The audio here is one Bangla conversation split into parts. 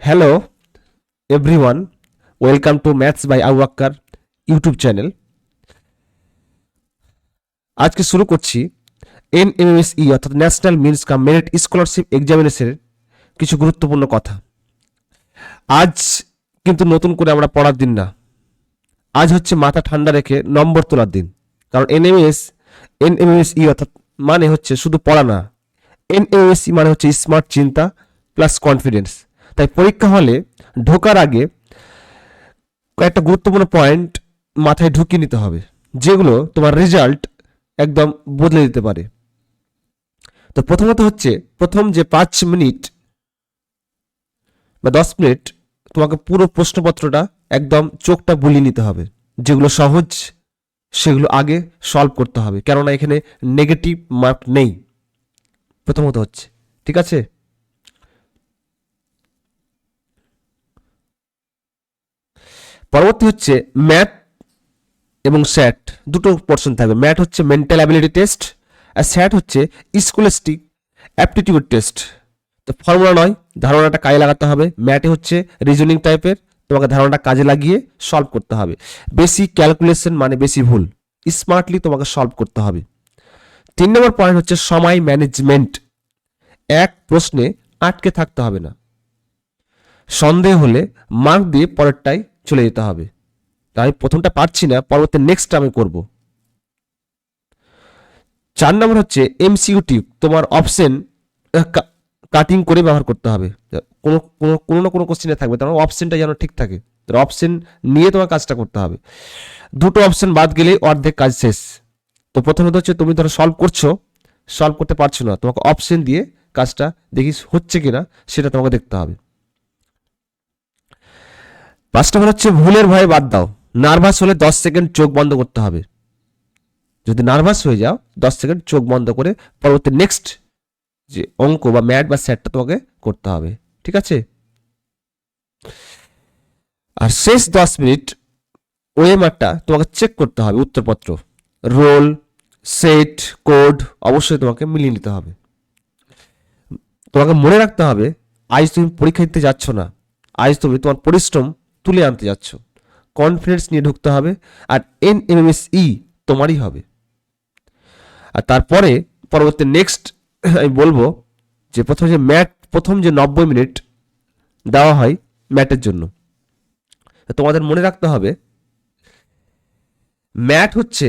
Hello everyone welcome to maths by আউয়াক্কার YouTube channel আজকে শুরু করছি এনএমএসই E অর্থাৎ national means cum merit scholarship এক্সামিনেশনের কিছু গুরুত্বপূর্ণ কথা। আজ কিন্তু নতুন করে আমরা পড়ার দিন না। আজ হচ্ছে মাথা ঠান্ডা রেখে নম্বর তোলার দিন। কারণ এনএমএস এনএমএসই E অর্থাৎ মানে হচ্ছে শুধু পড়া না। এনএমএসই মানে হচ্ছে স্মার্ট চিন্তা প্লাস কনফিডেন্স তাই পরীক্ষা হলে ঢোকার আগে কয়েকটা গুরুত্বপূর্ণ পয়েন্ট মাথায় ঢুকিয়ে নিতে হবে, যেগুলো তোমার রেজাল্ট একদম বদলে দিতে পারে। তো প্রথমত হচ্ছে, প্রথম যে পাঁচ মিনিট বা দশ মিনিট তোমাকে পুরো প্রশ্নপত্রটা একদম চোখটা বুলিয়ে নিতে হবে, যেগুলো সহজ, সেগুলো আগে সলভ করতে হবে, কেননা এখানে নেগেটিভ মার্ক নেই। প্রথমত হচ্ছে, ঠিক আছে? পরবর্তী হচ্ছে ম্যাথ এবং স্যাট, দুটো পোর্শন থাকবে। ম্যাথ হচ্ছে মেন্টাল অ্যাবিলিটি টেস্ট আর স্যাট হচ্ছে স্কুলেস্টিক অ্যাপটিটিউড টেস্ট তো ফর্মুলা নয়, ধারণাটা কাজে লাগাতে হবে। ম্যাথে হচ্ছে রিজনিং টাইপের তোমাকে ধারণাটা কাজে লাগিয়ে সলভ করতে হবে। বেশি ক্যালকুলেশন মানে বেশি ভুল। স্মার্টলি তোমাকে সলভ করতে হবে। তিন নম্বর পয়েন্ট হচ্ছে সময় ম্যানেজমেন্ট এক প্রশ্নে আটকে থাকতে হবে না। সন্দেহ হলে মার্ক দিয়ে পরেরটাই চলে যেতে হবে। আমি প্রথমটা পারছি না, পরবর্তী নেক্সট আমি করব। চার নম্বর হচ্ছে এমসিইউটি তোমার অপশন কাটিং করে ব্যবহার করতে হবে। কোনো কোনো কোনো না কোনো কোশ্চেনে থাকবে তোমার অপশনটা যেন ঠিক থাকে। অপশন নিয়ে তোমার কাজটা করতে হবে। দুটো অপশন বাদ গেলেই অর্ধেক কাজ শেষ। তো প্রথমত হচ্ছে তুমি ধরো সলভ করছ সলভ করতে পারছ না, তোমাকে অপশন দিয়ে কাজটা দেখি হচ্ছে কিনা, সেটা তোমাকে দেখতে হবে। পাঁচ নম্বর হচ্ছে ভুলের ভয়ে বাদ দাও। নার্ভাস হলে দশ সেকেন্ড চোখ বন্ধ করতে হবে। যদি নার্ভাস হয়ে যাও, দশ সেকেন্ড চোখ বন্ধ করে পরবর্তী নেক্সট যে অঙ্ক বা ম্যাট বা স্যাটটা তোমাকে করতে হবে। ঠিক আছে? আর শেষ দশ মিনিট ওএমআরটা তোমাকে চেক করতে হবে উত্তরপত্র। রোল, সেট, কোড অবশ্যই তোমাকে মিলিয়ে নিতে হবে। তোমাকে মনে রাখতে হবে আজ তুমি পরীক্ষা দিতে যাচ্ছ না। আজ তুমি তোমার পরিশ্রম তুলে আনতে যাচ্ছ। কনফিডেন্স নিয়ে ঢুকতে হবে আর এন ই তোমারই হবে। আর তারপরে পরবর্তী নেক্সট আমি বলব যে প্রথম যে ম্যাট, প্রথম যে নব্বই মিনিট দেওয়া হয় ম্যাটের জন্য। তোমাদের মনে রাখতে হবে, ম্যাট হচ্ছে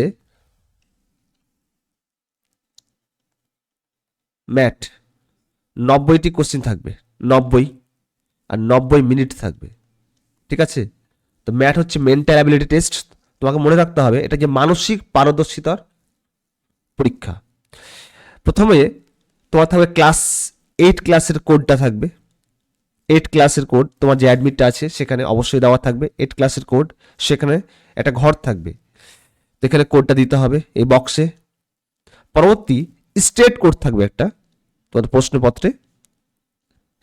ম্যাট, নব্বইটি কোশ্চিন থাকবে, নব্বই আর নব্বই মিনিট থাকবে। ঠিক আছে? তো ম্যাথ হচ্ছে মেন্টাল অ্যাবিলিটি টেস্ট তোমাকে মনে রাখতে হবে, এটা যে মানসিক পারদর্শিতার পরীক্ষা। প্রথমে তোমার থাকবে ক্লাস এইট ক্লাসের কোডটা থাকবে। এইট ক্লাসের কোড তোমার যে অ্যাডমিটটা আছে, সেখানে অবশ্যই দেওয়া থাকবে। এইট ক্লাসের কোড সেখানে একটা ঘর থাকবে। তো এখানে কোডটা দিতে হবে এই বক্সে পরবর্তী স্টেট কোড থাকবে একটা তোমাদের প্রশ্নপত্রে।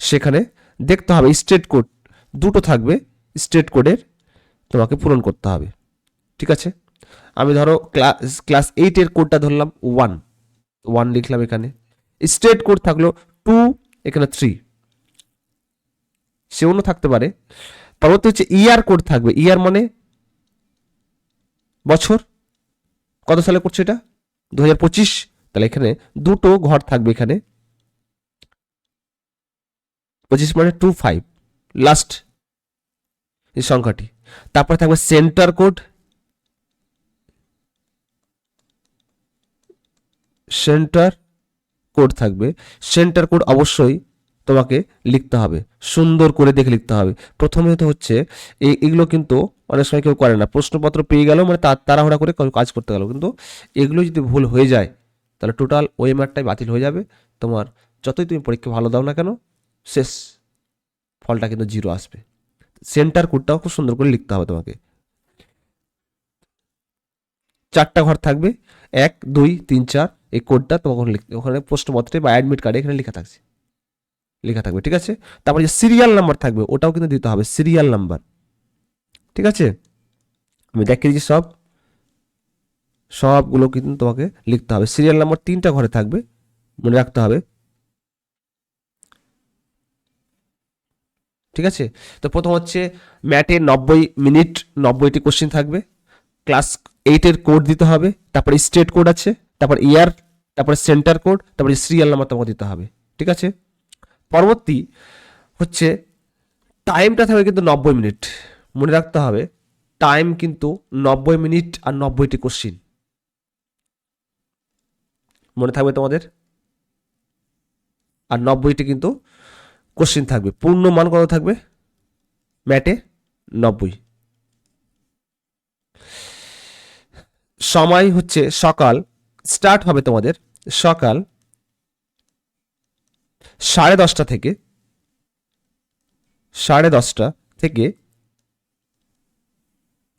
সেখানে দেখতে হবে স্টেট কোড দুটো থাকবে। স্টেট কোডের তোমাকে পূরণ করতে হবে। ঠিক আছে? আমি ধরো ক্লাস ক্লাস এইটের কোডটা ধরলাম ওয়ান ওয়ান লিখলাম এখানে। স্টেট কোড থাকল টু এখানে থ্রি সে অন্য থাকতে পারে। পরবর্তী হচ্ছে ইয়ার কোড থাকবে। ইয়ার মানে বছর। কত সালে করছে এটা? দু হাজার পঁচিশ। তাহলে এখানে দুটো ঘর থাকবে এখানে। পঁচিশ মানে টু ফাইভ লাস্ট এই সংখ্যাটি। তারপরে থাকবে সেন্টার কোড সেন্টার কোড থাকবে। সেন্টার কোড অবশ্যই তোমাকে লিখতে হবে, সুন্দর করে দেখে লিখতে হবে। প্রথমে তো হচ্ছে, এই, এগুলো কিন্তু অনেক সময় কেউ করে না। প্রশ্নপত্র পেয়ে গেল মানে তাড়াহুড়া করে কাজ করতে গেল। কিন্তু এগুলো যদি ভুল হয়ে যায়, তাহলে টোটাল ওএমআরটাই বাতিল হয়ে যাবে। তোমার যতই তুমি পরীক্ষা ভালো দাও না কেন, শেষ, ফলটা কিন্তু জিরো আসবে। সেন্টার কোডটাও খুব সুন্দর করে লিখতে হবে তোমাকে। চারটা ঘর থাকবে। এক, দুই, তিন, চার, এই কোডটা তোমাকে লিখতে ওখানে প্রশ্নপত্রে বা অ্যাডমিট কার্ডে এখানে লেখা থাকছে। লেখা থাকবে, ঠিক আছে? তারপরে যে সিরিয়াল নাম্বার থাকবে, ওটাও কিন্তু দিতে হবে সিরিয়াল নাম্বার ঠিক আছে? আমি দেখিয়ে দিচ্ছি সব। সবগুলো কিন্তু তোমাকে লিখতে হবে। সিরিয়াল নাম্বার তিনটা ঘরে থাকবে, মনে রাখতে হবে। ঠিক আছে? তো প্রথম হচ্ছে ম্যাটে নব্বই মিনিট নব্বইটি কোশ্চেন থাকবে। ক্লাস এইটের কোড দিতে হবে, তারপরে স্টেট কোড আছে, তারপর ইয়ার তারপরে সেন্টার কোড তারপর সিরিয়াল নাম্বার তোমাকে দিতে হবে, ঠিক আছে? পরবর্তী হচ্ছে টাইমটা থাকবে কিন্তু নব্বই মিনিট। মনে রাখতে হবে টাইম কিন্তু নব্বই মিনিট আর নব্বইটি কোশ্চিন মনে থাকবে তোমাদের? আর নব্বইটি কিন্তু কোশ্চিন থাকবে। পূর্ণ মান কত থাকবে? ম্যাটে নব্বই। সময় হচ্ছে সকাল। স্টার্ট হবে তোমাদের সকাল সাড়ে দশটা থেকে। সাড়ে দশটা থেকে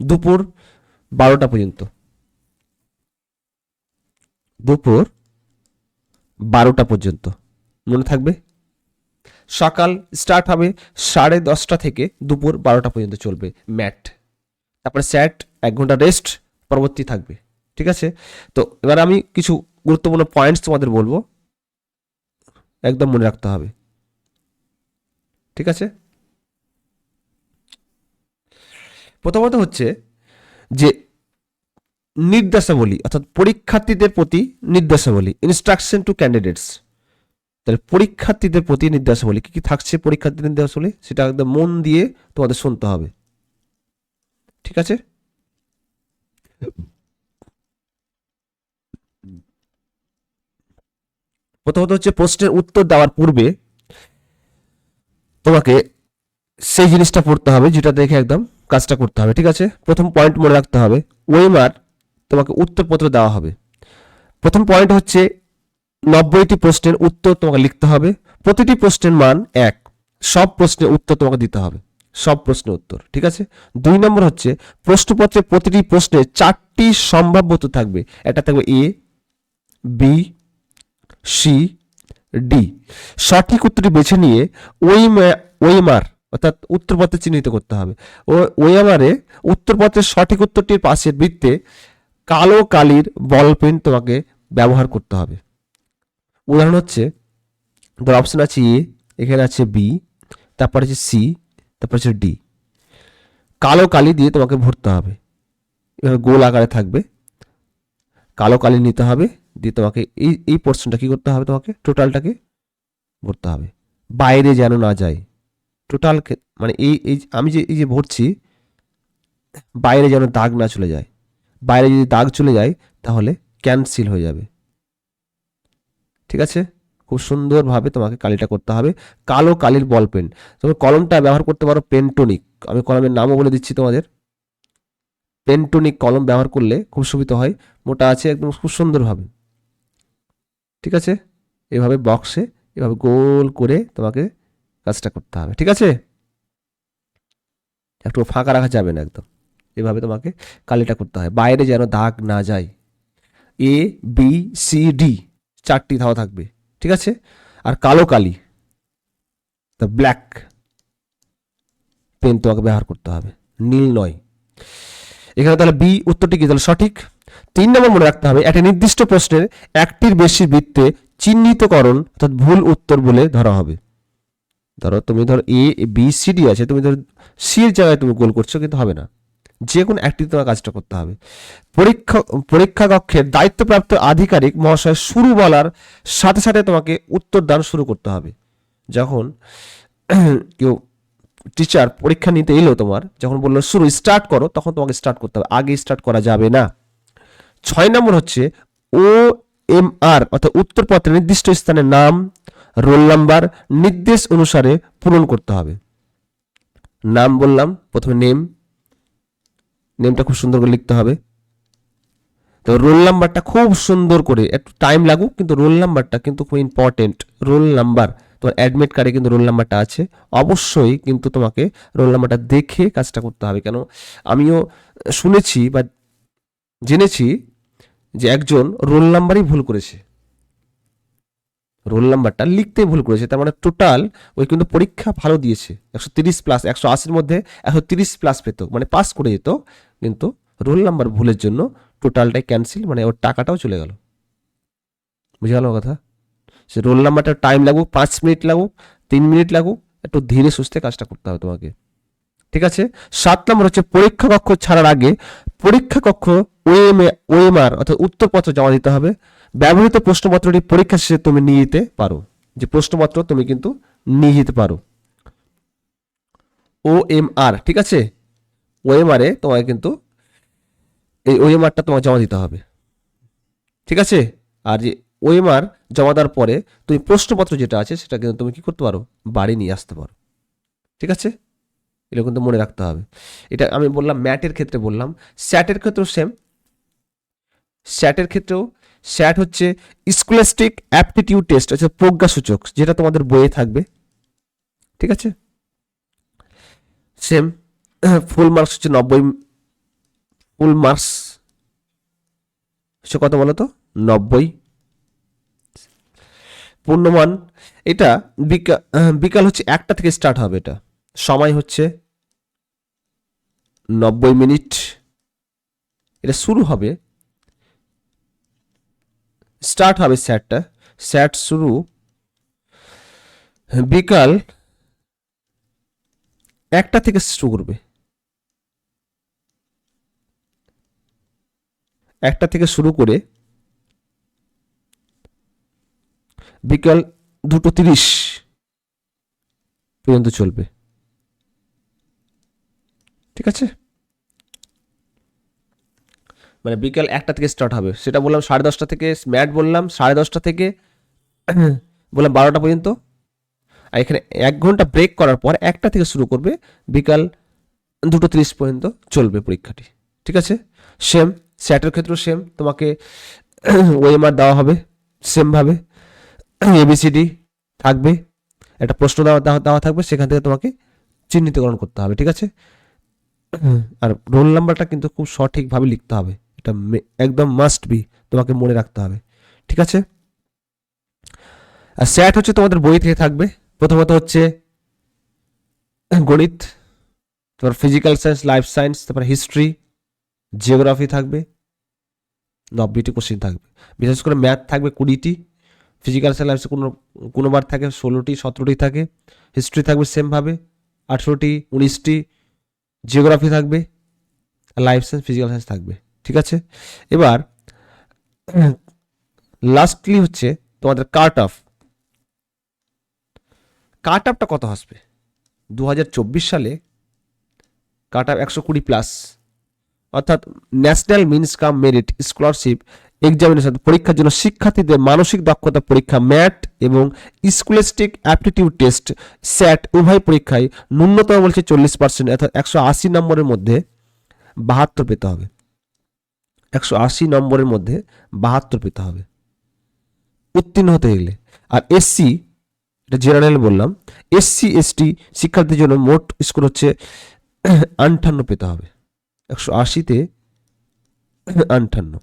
দুপুর বারোটা পর্যন্ত। দুপুর বারোটা পর্যন্ত। মনে থাকবে? সকাল স্টার্ট হবে সাড়ে দশটা থেকে দুপুর বারোটা পর্যন্ত চলবে ম্যাট। তারপরে স্যাট এক ঘণ্টা রেস্ট পরবর্তী থাকবে, ঠিক আছে? তো এবার আমি কিছু গুরুত্বপূর্ণ পয়েন্টস তোমাদের বলব। একদম মনে রাখতে হবে, ঠিক আছে? প্রথমত হচ্ছে যে নির্দেশাবলী, অর্থাৎ পরীক্ষার্থীদের প্রতি নির্দেশাবলী ইনস্ট্রাকশন টু ক্যান্ডিডেটস তাহলে পরীক্ষার্থীদের প্রতি নির্দেশাবলী, কি কি থাকছে পরীক্ষার্থীদের নির্দেশাবলী, সেটা একদম মন দিয়ে তোমাদের শুনতে হবে। ঠিক আছে? প্রথমত হচ্ছে প্রশ্নের উত্তর দেওয়ার পূর্বে তোমাকে সেই জিনিসটা পড়তে হবে, যেটা দেখে একদম কাজটা করতে হবে। ঠিক আছে? প্রথম পয়েন্ট মনে রাখতে হবে। ওয়েমার তোমাকে উত্তরপত্র দেওয়া হবে। প্রথম পয়েন্ট হচ্ছে নব্বইটি প্রশ্নের উত্তর তোমাকে লিখতে হবে। প্রতিটি প্রশ্নের মান এক। সব প্রশ্নের উত্তর তোমাকে দিতে হবে। সব প্রশ্নের উত্তর, ঠিক আছে? দুই নম্বর হচ্ছে, প্রশ্নপত্রে প্রতিটি প্রশ্নে চারটি সম্ভাব্য উত্তর থাকবে। এটা থাকবে এ, বি, সি, ডি। সঠিক উত্তরটি বেছে নিয়ে ওই ওইমার, অর্থাৎ উত্তরপত্রে চিহ্নিত করতে হবে। ও, ওইমারে উত্তরপত্রের সঠিক উত্তরটির পাশের বৃত্তে কালো কালির বল পেন তোমাকে ব্যবহার করতে হবে। উদাহরণ হচ্ছে, ধর অপশন আছে এ এখানে আছে বি তারপর আছে সি তারপর আছে ডি কালো কালি দিয়ে তোমাকে ভরতে হবে। এভাবে গোল আকারে থাকবে। কালো কালি নিতে হবে, দিয়ে তোমাকে এই এই পোর্শনটা কী করতে হবে তোমাকে? টোটালটাকে ভরতে হবে। বাইরে যেন না যায়। টোটাল মানে এই এই আমি যে, এই যে ভরছি, বাইরে যেন দাগ না চলে যায়। বাইরে যদি দাগ চলে যায়, তাহলে ক্যান্সেল হয়ে যাবে। আছে? খুব সুন্দরভাবে তোমাকে কালিটা করতে হবে। কালো কালির বল পেন। তুমি কলমটা ব্যবহার করতে পারো পেন্টোনিক। আমি কলমের নামও বলে দিচ্ছি তোমাদের। পেন্টোনিক কলম ব্যবহার করলে খুব সুবিধা হয়। মোটা আছে, একদম খুব সুন্দরভাবে। ঠিক আছে? এভাবে বক্সে এভাবে গোল করে তোমাকে কাজটা করতে হবে। ঠিক আছে? একটু ফাঁকা রাখা যাবে না একদম। এভাবে তোমাকে কালিটা করতে হয়। বাইরে যেন দাগ না যায়। এ বি সি ডি চারটি ধাওয়া থাকবে, ঠিক আছে? আর কালো কালি দ্য ব্ল্যাক পেন তোমাকে ব্যবহার করতে হবে, নীল নয়। এখানে তাহলে বি উত্তরটি কি? তাহলে সঠিক। তিন নম্বর মনে রাখতে হবে, একটা নির্দিষ্ট প্রশ্নের একটির বেশি বৃত্তে চিহ্নিতকরণ অর্থাৎ ভুল উত্তর বলে ধরা হবে। ধরো, তুমি ধরো এ বি সি ডি আছে, তুমি ধরো সি এর জায়গায় তুমি গোল করছ, কিন্তু হবে না। যে কোনো একটি তোমার কাজটা করতে হবে। পরীক্ষা পরীক্ষা কক্ষের দায়িত্বপ্রাপ্ত আধিকারিক মহাশয় শুরু বলার সাথে সাথে তোমাকে উত্তর দান শুরু করতে হবে। যখন কেউ টিচার পরীক্ষা নিতে এলো তোমার, যখন বলল শুরু স্টার্ট করো, তখন তোমাকে স্টার্ট করতে হবে। আগে স্টার্ট করা যাবে না। ছয় নম্বর হচ্ছে ও এম আর অর্থাৎ উত্তরপত্রে নির্দিষ্ট স্থানের নাম রোল নাম্বার নির্দেশ অনুসারে পূরণ করতে হবে। নাম বললাম, প্রথমে নেম নেমটা খুব সুন্দর করে লিখতে হবে। তো রোল নাম্বারটা খুব সুন্দর করে, একটু টাইম লাগুক, কিন্তু রোল নাম্বারটা কিন্তু খুব ইম্পর্টেন্ট রোল নাম্বার তোমার অ্যাডমিট কার্ডে কিন্তু রোল নাম্বারটা আছে। অবশ্যই কিন্তু তোমাকে রোল নাম্বারটা দেখে কাজটা করতে হবে। কেন? আমিও শুনেছি বা জেনেছি যে একজন রোল নাম্বারই ভুল করেছে। রোল নাম্বারটা লিখতে ভুল করেছে। তার মানে টোটাল ওই কিন্তু পরীক্ষা ভালো দিয়েছে। একশো তিরিশ প্লাস একশো আশির মধ্যে একশো তিরিশ প্লাস পেত মানে পাস করে যেত। কিন্তু রোল নাম্বার ভুলের জন্য টোটালটাই ক্যান্সেল মানে ওর টাকাটাও চলে গেল। বুঝে গেল কথা? সে রোল নাম্বারটা টাইম লাগুক, পাঁচ মিনিট লাগুক, তিন মিনিট লাগুক, একটু ধীরে সুস্থে কাজটা করতে হবে তোমাকে। ঠিক আছে? সাত নম্বর হচ্ছে পরীক্ষা কক্ষ ছাড়ার আগে পরীক্ষা কক্ষ ওএমএ ওএমআর অর্থাৎ উত্তরপত্র জমা দিতে হবে। ব্যবহৃত প্রশ্নপত্রটি পরীক্ষা শেষে তুমি নিয়ে যেতে পারো। যে প্রশ্নপত্র তুমি কিন্তু নিয়ে যেতে পারো। ওএমআর ঠিক আছে? ওএমআর তোমাকে কিন্তু এই ওএমআরটা তোমাকে জমা দিতে হবে। ঠিক আছে? আর যে ওএমআর জমা দেওয়ার পরে তুমি প্রশ্নপত্র যেটা আছে সেটা কিন্তু তুমি কি করতে পারো? বাড়ি নিয়ে আসতে পারো। ঠিক আছে? এটা কিন্তু মনে রাখতে হবে। এটা আমি বললাম ম্যাটের ক্ষেত্রে বললাম। স্যাটের ক্ষেত্রেও সেম স্যাটের ক্ষেত্রেও স্যাট হচ্ছে স্কুলাস্টিক অ্যাপটিটিউড টেস্ট হচ্ছে প্রজ্ঞাসূচক, যেটা তোমাদের বইয়ে থাকবে। ঠিক আছে? সেম ফুল মার্কস হচ্ছে নব্বই, ফুল মার্কস হচ্ছে কত বলো তো নব্বই। পূর্ণমান, এটা বিকাল বিকাল হচ্ছে একটা থেকে স্টার্ট হবে এটা। সময় হচ্ছে নব্বই মিনিট। এটা শুরু হবে। স্টার্ট হবে স্যাটটা স্যাট শুরু বিকাল একটা থেকে শুরু করবে। একটা থেকে শুরু করে বিকাল দুটো তিরিশ পর্যন্ত চলবে। ঠিক আছে? মানে বিকাল একটা থেকে স্টার্ট হবে। সেটা বললাম সাড়ে দশটা থেকে, ম্যাট বললাম সাড়ে দশটা থেকে, বললাম বারোটা পর্যন্ত। আর এখানে এক ঘণ্টা ব্রেক করার পর একটা থেকে শুরু করবে বিকাল দুটো তিরিশ পর্যন্ত চলবে পরীক্ষাটি। ঠিক আছে? সেম স্যাটের ক্ষেত্রেও সেম তোমাকে ওএমআর দেওয়া হবে সেমভাবে এবিসিডি থাকবে, একটা প্রশ্ন দেওয়া দেওয়া- থাকবে, সেখান থেকে তোমাকে চিহ্নিতকরণ করতে হবে, ঠিক আছে? আর রোল নাম্বারটা কিন্তু খুব সঠিকভাবে লিখতে হবে, এটা একদম মাস্ট বি তোমাকে মনে রাখতে হবে, ঠিক আছে? আর স্যাট হচ্ছে তোমাদের বই থেকে থাকবে, প্রথমত হচ্ছে গণিত তারপর ফিজিক্যাল সায়েন্স লাইফ সায়েন্স তারপর হিস্ট্রি জিওগ্রাফি থাকবে নব্বইটি কোশ্চেন থাকবে। বিশেষ করে ম্যাথ থাকবে কুড়িটি, ফিজিক্যাল সায়েন্স কোনো, কোনোবার থাকে ষোলোটি, সতেরোটি থাকে, হিস্ট্রি থাকবে সেমভাবে, আঠেরোটি, উনিশটি, জিওগ্রাফি থাকবে, লাইফ সায়েন্স, ফিজিক্যাল সায়েন্স থাকবে, ঠিক আছে? এবার, লাস্টলি হচ্ছে তোমাদের কাট অফ। কাট অফটা কত আসবে? দু হাজার চব্বিশ সালে কাট একশো কুড়ি প্লাস। অর্থাৎ national means cum merit scholarship examination পরীক্ষার জন্য শিক্ষার্থীদের মানসিক দক্ষতা পরীক্ষা ম্যাট এবং স্কুলেস্টিক অ্যাপটিটিউড টেস্ট স্যাট উভয় পরীক্ষায় ন্যূনতম বলছে চল্লিশ পার্সেন্ট অর্থাৎ একশো আশি নম্বরের মধ্যে বাহাত্তর পেতে হবে। একশো আশি নম্বরের মধ্যে বাহাত্তর পেতে হবে। উত্তীর্ণ হতে গেলে। আর এসসি, এটা জেনারেল বললাম, এসসি, এসটি শিক্ষার্থীর জন্য মোট স্কোর হচ্ছে আটান্ন পেতে হবে। একশো আশিতে আটান্ন।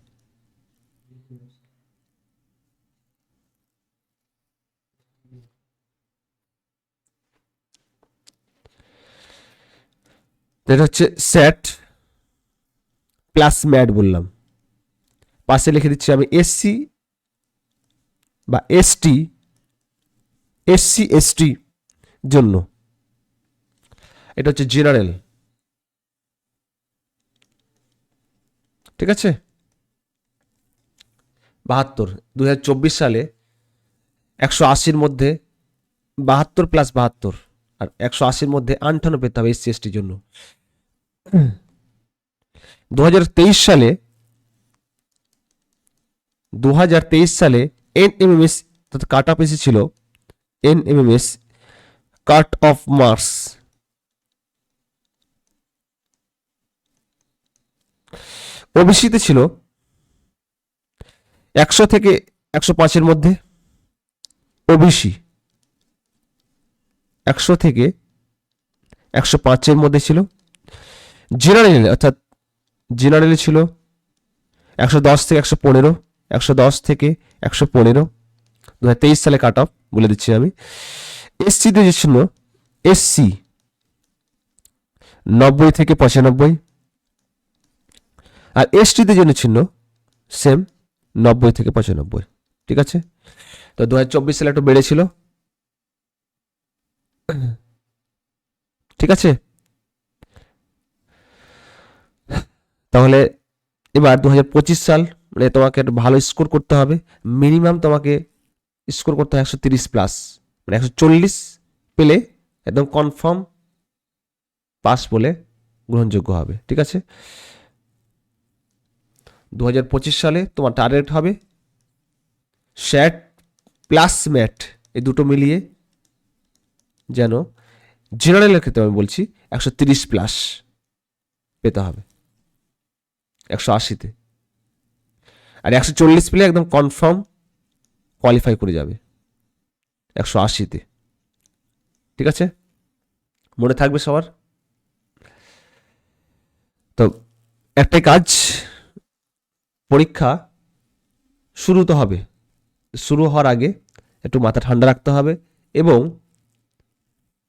এটা হচ্ছে স্যাট প্লাস ম্যাট বললাম। পাশে লিখে দিচ্ছি আমি এসসি বা এসটি, এসসি, এসটি জন্য। এটা হচ্ছে জেনারেল। ঠিক আছে? বাহাত্তর দু সালে একশো আশির মধ্যে বাহাত্তর প্লাস বাহাত্তর আর একশো আশির মধ্যে আটান্ন পেতে হবে এসসি এসটির জন্য। দু হাজার তেইশ সালে দু হাজার তেইশ সালে N M M NMMS cut off SC ছিল N NMMS cut off marks ওবিসিতে ছিল একশো থেকে একশো পাঁচের মধ্যে ওবিসি একশো থেকে একশো পাঁচের মধ্যে ছিল জেনারেলে অর্থাৎ জেনারেলে ছিল একশো দশ থেকে একশো পনেরো, একশো দশ থেকে একশো পনেরো। দু হাজার তেইশ সালে কাট অফ বলে দিচ্ছি আমি। এসসিতে যে ছিল, এসসি নব্বই থেকে পঁচানব্বই আর এসটিতে জন্য ছিল সেম নব্বই থেকে পঁচানব্বই, ঠিক আছে? তো দু হাজার চব্বিশ সালে একটু বেড়েছিল। ঠিক আছে? তাহলে এবার দু হাজার পঁচিশ সাল মানে তোমাকে একটা ভালো স্কোর করতে হবে। মিনিমাম তোমাকে স্কোর করতে হবে একশো তিরিশ প্লাস মানে একশো চল্লিশ পেলে একদম কনফার্ম পাস বলে গ্রহণযোগ্য হবে, ঠিক আছে? দু হাজার পঁচিশ সালে তোমার টার্গেট হবে শ্যাট প্লাস ম্যাট এই দুটো মিলিয়ে যেন জেনারেলের ক্ষেত্রে আমি বলছি একশো তিরিশ প্লাস পেতে হবে, একশো আশিতে। আর একশো চল্লিশ পেলে একদম কনফার্ম কোয়ালিফাই করে যাবে, একশো আশিতে। ঠিক আছে? মনে থাকবে সবার? তো একটাই কাজ পরীক্ষা শুরু তো হবে। শুরু হওয়ার আগে একটু মাথা ঠান্ডা রাখতে হবে এবং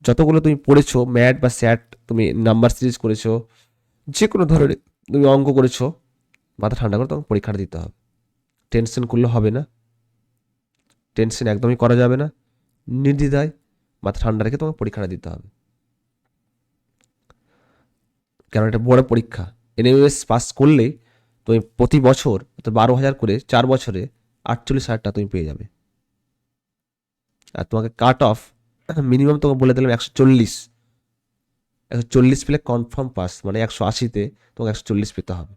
যতগুলো তুমি পড়েছো, ম্যাট বা স্যাট, তুমি নাম্বার সিরিজ করেছ যে কোনো ধরনের তুমি অঙ্ক করেছ, মাথা ঠান্ডা করে তখন পরীক্ষাটা দিতে হবে। টেনশন করলে হবে না। টেনশন একদমই করা যাবে না। নির্দ্বিধায় মাথা ঠান্ডা রেখে তোমাকে পরীক্ষাটা দিতে হবে। কারণ এটা বড় পরীক্ষা। এনএমএস পাস করলেই তুমি প্রতি বছর, অর্থাৎ বারো হাজার করে চার বছরে আটচল্লিশ হাজার টাকা তুমি পেয়ে যাবে। আর তোমাকে কাট অফ মিনিমাম তোমাকে বলে দিলাম একশো চল্লিশ। একশো চল্লিশ পেলে কনফার্ম পাস মানে একশো আশিতে তোমাকে একশো চল্লিশ পেতে হবে।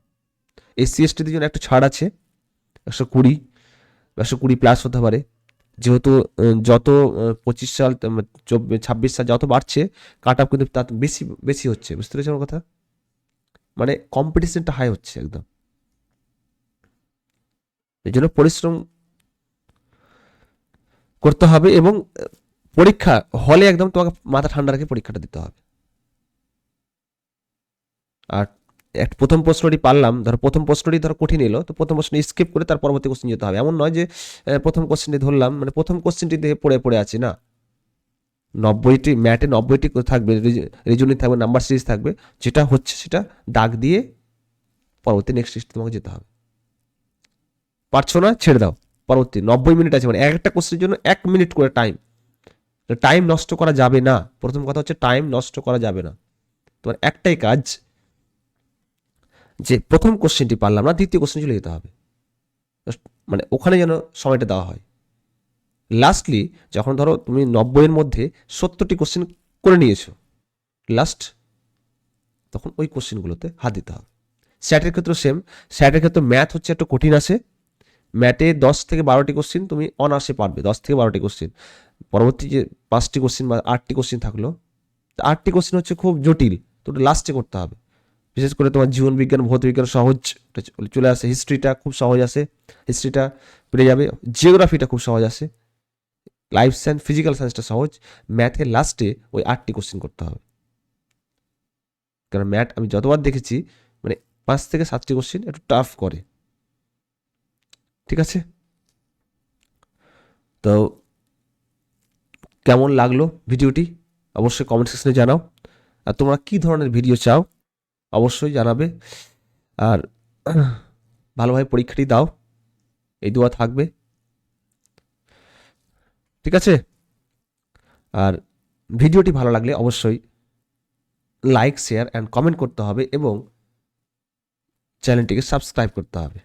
এসসি এসটিদের জন্য একটা ছাড় আছে, একশো কুড়ি একশো কুড়ি প্লাস হতে পারে। যেহেতু যত পঁচিশ সাল চব্বিশ, ছাব্বিশ সাল যত বাড়ছে কাট আপ কিন্তু তার বেশি বেশি হচ্ছে। বুঝতে পেরেছ আমার কথা? মানে কম্পিটিশনটা হাই হচ্ছে একদম। এই জন্য পরিশ্রম করতে হবে এবং পরীক্ষা হলে একদম তোমাকে মাথা ঠান্ডা রেখে পরীক্ষাটা দিতে হবে। আর এক প্রথম প্রশ্নটি পারলাম, ধরো প্রথম প্রশ্নটি ধরো কঠিন এলো, তো প্রথম প্রশ্ন স্কিপ করে তার পরবর্তী কোশ্চেন যেতে হবে। এমন নয় যে প্রথম কোশ্চেনটি ধরলাম মানে প্রথম কোশ্চেনটি দেখে পড়ে পড়ে আছি না। নব্বইটি, ম্যাটে নব্বইটি থাকবে রিজনিং থাকবে, নাম্বার সিরিজ থাকবে, যেটা হচ্ছে সেটা দাগ দিয়ে পরবর্তী নেক্সট তোমাকে যেতে হবে। পারছ না, ছেড়ে দাও। পরবর্তী নব্বই মিনিট আছে মানে এক একটা কোশ্চেনের জন্য এক মিনিট করে টাইম টাইম নষ্ট করা যাবে না। প্রথম কথা হচ্ছে টাইম নষ্ট করা যাবে না। তোমার একটাই কাজ, যে প্রথম কোশ্চেনটি পারলাম না, দ্বিতীয় কোশ্চেন চলে যেতে হবে। মানে ওখানে যেন সময়টা দেওয়া হয়। লাস্টলি যখন ধরো তুমি নব্বইয়ের মধ্যে সত্তরটি কোশ্চেন করে নিয়েছো লাস্ট তখন ওই কোশ্চেনগুলোতে হাত দিতে হবে। স্যাটের ক্ষেত্রে সেম স্যাটের ক্ষেত্রে ম্যাথ হচ্ছে একটু কঠিন আছে। ম্যাটে দশ থেকে বারোটি কোশ্চেন তুমি অনার্সে পারবে, দশ থেকে বারোটি কোশ্চেন পরবর্তী যে পাঁচটি কোশ্চেন বা আটটি কোশ্চেন থাকল আটটি কোশ্চেন হচ্ছে খুব জটিল, তো ওটা লাস্টে করতে হবে। বিশেষ করে তোমার জীবন বিজ্ঞান, ভৌত বিজ্ঞান সহজ চলে আসে। হিস্ট্রিটা খুব সহজ আসে হিস্ট্রিটা পেরে যাবে। জিওগ্রাফিটা খুব সহজ আসে। লাইফ সায়েন্স ফিজিক্যাল সায়েন্সটা সহজ। ম্যাথের লাস্টে ওই আটটি কোশ্চেন করতে হবে। কারণ ম্যাথ আমি যতবার দেখেছি মানে পাঁচ থেকে সাতটি কোশ্চেন একটু টাফ করে। ঠিক আছে? তো কেমন লাগল ভিডিওটি? অবশ্যই কমেন্ট সেকশনে জানাও। আর তোমরা কী ধরনের ভিডিও চাও? অবশ্যই জানাবে। আর ভালোভাবে পরীক্ষাটি দাও। এই দোয়া থাকবে। ঠিক আছে? আর ভিডিওটি ভালো লাগলে অবশ্যই লাইক শেয়ার অ্যান্ড কমেন্ট করতে হবে এবং চ্যানেলটিকে সাবস্ক্রাইব করতে হবে।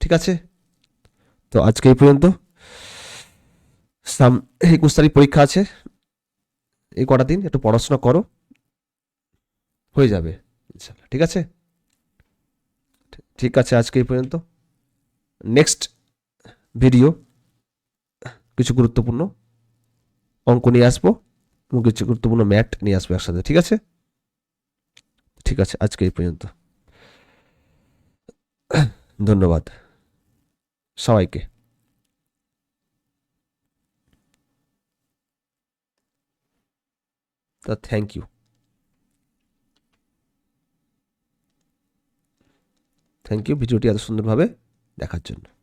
ঠিক আছে? তো আজকে এই পর্যন্ত। সাম, একুশ তারিখ পরীক্ষা আছে। এই কটা দিন একটু পড়াশোনা করো। হয়ে যাবে ইনশাল্লাহ ঠিক আছে? ঠিক আছে, আজকে এই পর্যন্ত। নেক্সট ভিডিও কিছু গুরুত্বপূর্ণ অঙ্ক নিয়ে আসব এবং কিছু গুরুত্বপূর্ণ ম্যাট নিয়ে আসব একসাথে। ঠিক আছে? ঠিক আছে, আজকে এই পর্যন্ত। ধন্যবাদ। সবাইকে। তা থ্যাংক ইউ থ্যাংক ইউ ভিডিওটি এত সুন্দরভাবে দেখার জন্য।